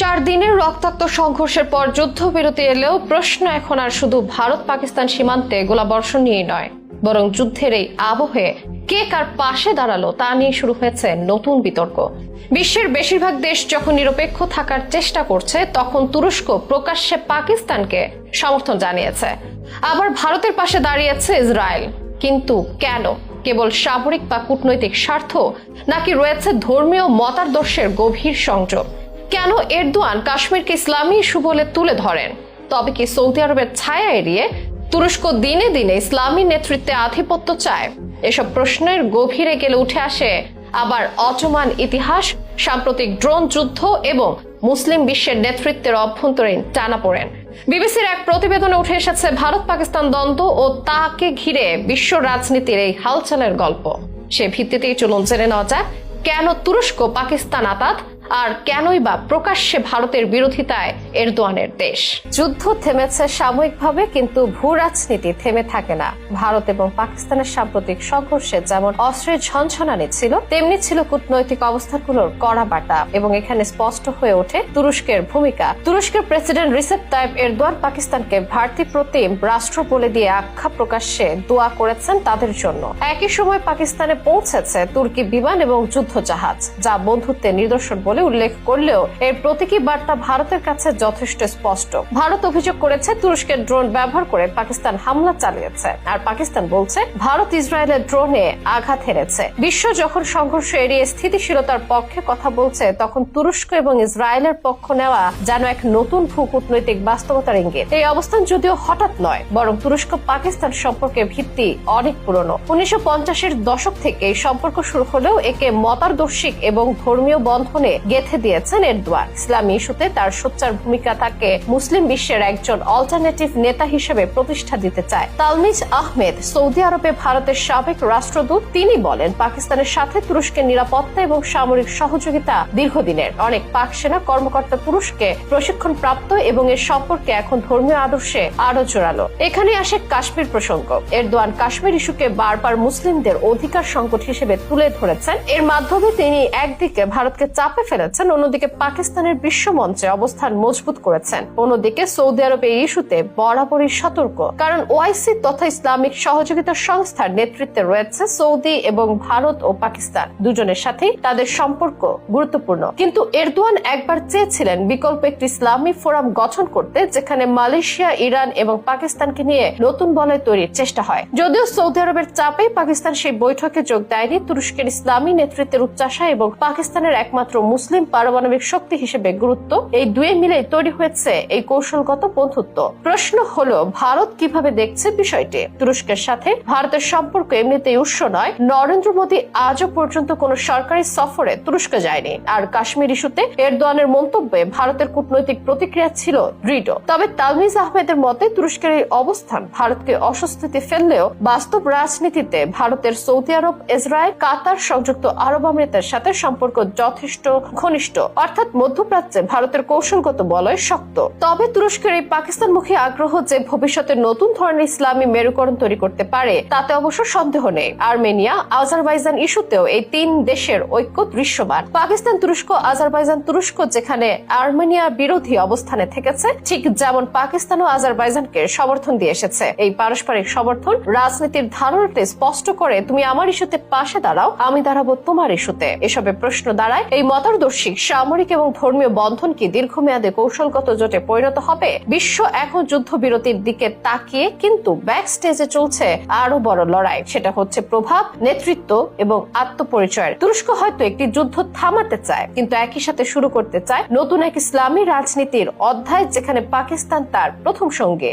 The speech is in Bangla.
চার দিনের রক্তাক্ত সংঘর্ষের পর যুদ্ধবিরতি এলেও প্রশ্ন এখন আর শুধু ভারত পাকিস্তান সীমান্তে গোলাবর্ষণ নিয়ে নয়, বরং যুদ্ধের এই আবহে কে কার পাশে দাঁড়াল তা নিয়ে শুরু হয়েছে নতুন বিতর্ক। বিশ্বের বেশিরভাগ দেশ যখন নিরপেক্ষ থাকার চেষ্টা করছে, তখন তুরস্ক প্রকাশ্যে পাকিস্তানকে সমর্থন জানিয়েছে। আবার ভারতের পাশে দাঁড়িয়েছে ইসরায়েল। কিন্তু কেন? কেবল সামরিক বা কূটনৈতিক স্বার্থ, নাকি রয়েছে ধর্মীয় মতাদর্শের গভীর সংযোগ? কেন এরদোয়ান কাশ্মীরকে ইসলামী ইস্যু বলে তুলে ধরেন? তবে কি সৌদি আরবের ছায়া এড়িয়ে তুরস্ক দিনে দিনে ইসলামী নেতৃত্বে আধিপত্য চায়? এসব প্রশ্নের গভীরে গেলে উঠে আসে আবার অটোমান ইতিহাস, সাম্প্রতিক ড্রোন যুদ্ধ এবং মুসলিম বিশ্বের নেতৃত্বের অভ্যন্তরীণ টানাপোড়েন। বিবিসির এক প্রতিবেদনে উঠে এসেছে ভারত পাকিস্তান দ্বন্দ্ব ও তাকে ঘিরে বিশ্ব রাজনীতির এই হালচালের গল্প। সে ভিত্তিতেই চলুন জেনে নেওয়া যাক, কেন তুরস্ক পাকিস্তান আতাত আর কেনই বা প্রকাশ্যে ভারতের বিরোধিতায় এরদোয়ানের দেশ? যুদ্ধ থেমেছে সাময়িকভাবে, কিন্তু ভূ রাজনীতি থেমে থাকে না। ভারত এবং পাকিস্তানের সাম্প্রতিক সংঘর্ষে যেমন অস্ত্রের ঝনঝনানি ছিল তেমনি ছিল কূটনৈতিক অবস্থাগুলোর কড়া বাটা এবং এখানে স্পষ্ট হয়ে ওঠে তুরস্কের ভূমিকা। তুরস্কের প্রেসিডেন্ট রিসেপ তাইব এরদোয়ান পাকিস্তানকে ভারতী প্রতিম রাষ্ট্র বলে দিয়ে আখ্যা প্রকাশ্যে দোয়া করেছেন তাদের জন্য। একই সময় পাকিস্তানে পৌঁছেছে তুর্কি বিমান এবং যুদ্ধ জাহাজ যা বন্ধুত্বের নিদর্শন বলে উল্লেখ করলেও এর প্রতীকী বার্তা ভারতের কাছে যথেষ্ট স্পষ্ট। ভারত অভিযোগ করেছে তুরস্কের ড্রোন ব্যবহার করে পাকিস্তান হামলা চালিয়েছে। আর পাকিস্তান বলছে, ভারত ইসরায়েলের ড্রোনে আঘাত হেরেছে বিশ্ব যখন সংঘর্ষ এড়িয়ে স্থিতিশীলতার পক্ষে কথা বলছে, তখন তুরস্ক এবং ইসরায়েলের পক্ষ নেওয়া যেন এক নতুন ভূ কূটনৈতিক বাস্তবতার ইঙ্গিত। এই অবস্থান যদিও হঠাৎ নয়, বরং তুরস্ক পাকিস্তান সম্পর্কের ভিত্তি অনেক পুরনো। উনিশশো পঞ্চাশের দশক থেকে এই সম্পর্ক শুরু হলেও একে মতাদর্শিক এবং ধর্মীয় বন্ধনে গেথে দিয়েছেন এরদোয়ান। ইসলামী ইস্যুতে তার সোচ্চার ভূমিকা তাকে মুসলিম বিশ্বের একজন অল্টারনেটিভ নেতা হিসেবে প্রতিষ্ঠা দিতে চায়। তালমিজ আহমেদ, সৌদি আরবে ভারতের সাবেক রাষ্ট্রদূত, তিনি বলেন, পাকিস্তানের সাথে তুরস্কের নিরাপত্তা এবং সামরিক সহযোগিতা দীর্ঘদিনের। অনেক পাক সেনা কর্মকর্তা তুরস্কে প্রশিক্ষণ প্রাপ্ত এবং এর সম্পর্কে এখন ধর্মীয় আদর্শে আরও জোরালো। এখানে আসে কাশ্মীর প্রসঙ্গ। এরদোয়ান কাশ্মীর ইস্যুকে বারবার মুসলিমদের অধিকার সংকট হিসেবে তুলে ধরেছেন। এর মাধ্যমে তিনি একদিকে ভারতকে চাপে ফেলেছেন, অন্যদিকে পাকিস্তানের বিশ্ব মঞ্চে অবস্থান মজবুত করেছেন। অন্যদিকে সৌদি আরব এই ইস্যুতে বরাবরই সতর্ক। কারণ ওআইসি তথা ইসলামিক সহযোগিতা সংস্থার নেতৃত্বে রয়েছে সৌদি এবং ভারত ও পাকিস্তান। দুজনের সাথেই তাদের সম্পর্ক গুরুত্বপূর্ণ। কিন্তু এরদোয়ান একবার চেয়েছিলেন বিকল্প একটি ইসলামী ফোরাম গঠন করতে, যেখানে মালয়েশিয়া, ইরান এবং পাকিস্তানকে নিয়ে নতুন বলয় তৈরির চেষ্টা হয়। যদিও সৌদি আরবের চাপে পাকিস্তান সেই বৈঠকে যোগ দেয়নি, তুরস্কের ইসলামী নেতৃত্বের উচ্চাসা এবং পাকিস্তানের একমাত্র মুসলিম পারমাণবিক শক্তি হিসেবে গুরুত্ব। এই দুয়ে মিলে তৈরি হয়েছে এই কৌশলগত বন্ধুত্ব। প্রশ্ন হলো, ভারত কীভাবে দেখছে বিষয়টি? তুরস্কের সাথে ভারতের সম্পর্ক এমনিতেই উৎস নয়। নরেন্দ্র মোদী আজও পর্যন্ত কোন সরকারি সফরে তুরস্ক যায়নি। আর কাশ্মীর ইস্যুতে এরদোয়ানের মন্তব্যে ভারতের কূটনৈতিক প্রতিক্রিয়া ছিল দৃঢ়। তবে তালমিজ আহমেদের মতে, তুরস্কের এই অবস্থান ভারতকে অস্বস্তিতে ফেললেও বাস্তব রাজনীতিতে ভারতের সৌদি আরব, ইসরায়েল, কাতার, সংযুক্ত আরব আমিরাতের সাথে সম্পর্ক যথেষ্ট ঘনিষ্ঠ, অর্থাৎ মধ্যপ্রাচ্যে ভারতের কৌশলগত বলয় শক্ত। তবে তুরস্কের এই পাকিস্তানমুখী আগ্রহ যে ভবিষ্যতে নতুন ধরনের ইসলামী মেরুকরণ তৈরি করতে পারে, তাতে অবশ্য সন্দেহ নেই। আর্মেনিয়া, আজারবাইজান ইস্যুতেও এই তিন দেশের ঐক্য দৃশ্যমান। পাকিস্তান তুরস্ক, আজারবাইজান তুরস্ক, যেখানে আর্মেনিয়া বিরোধী অবস্থানে থেকেছে, ঠিক যেমন পাকিস্তান ও আজারবাইজানকে সমর্থন দিয়ে এসেছে। এই পারস্পরিক সমর্থন রাজনীতির ধারণাটি স্পষ্ট করে, তুমি আমার ইস্যুতে পাশে দাঁড়াও, আমি দাঁড়াবো তোমার ইস্যুতে। এসবে প্রশ্ন দাঁড়ায় এই মতাদর্শিক সামরিক এবং ধর্মীয় বন্ধন কি দীর্ঘমেয়াদে কৌশলগত জোটে পরিণত হবে? বিশ্ব এখন যুদ্ধবিরতির দিকে তাকিয়ে কিন্তু ব্যাক স্টেজে চলছে আরও বড় লড়াই। সেটা হচ্ছে প্রভাব, নেতৃত্ব এবং আত্মপরিচয়ের। তুরস্ক হয়তো একটি যুদ্ধ থামাতে চায়, কিন্তু একই সাথে শুরু করতে চায় নতুন এক ইসলামী রাজনীতির অধ্যায় যেখানে পাকিস্তান তার প্রথম সঙ্গে।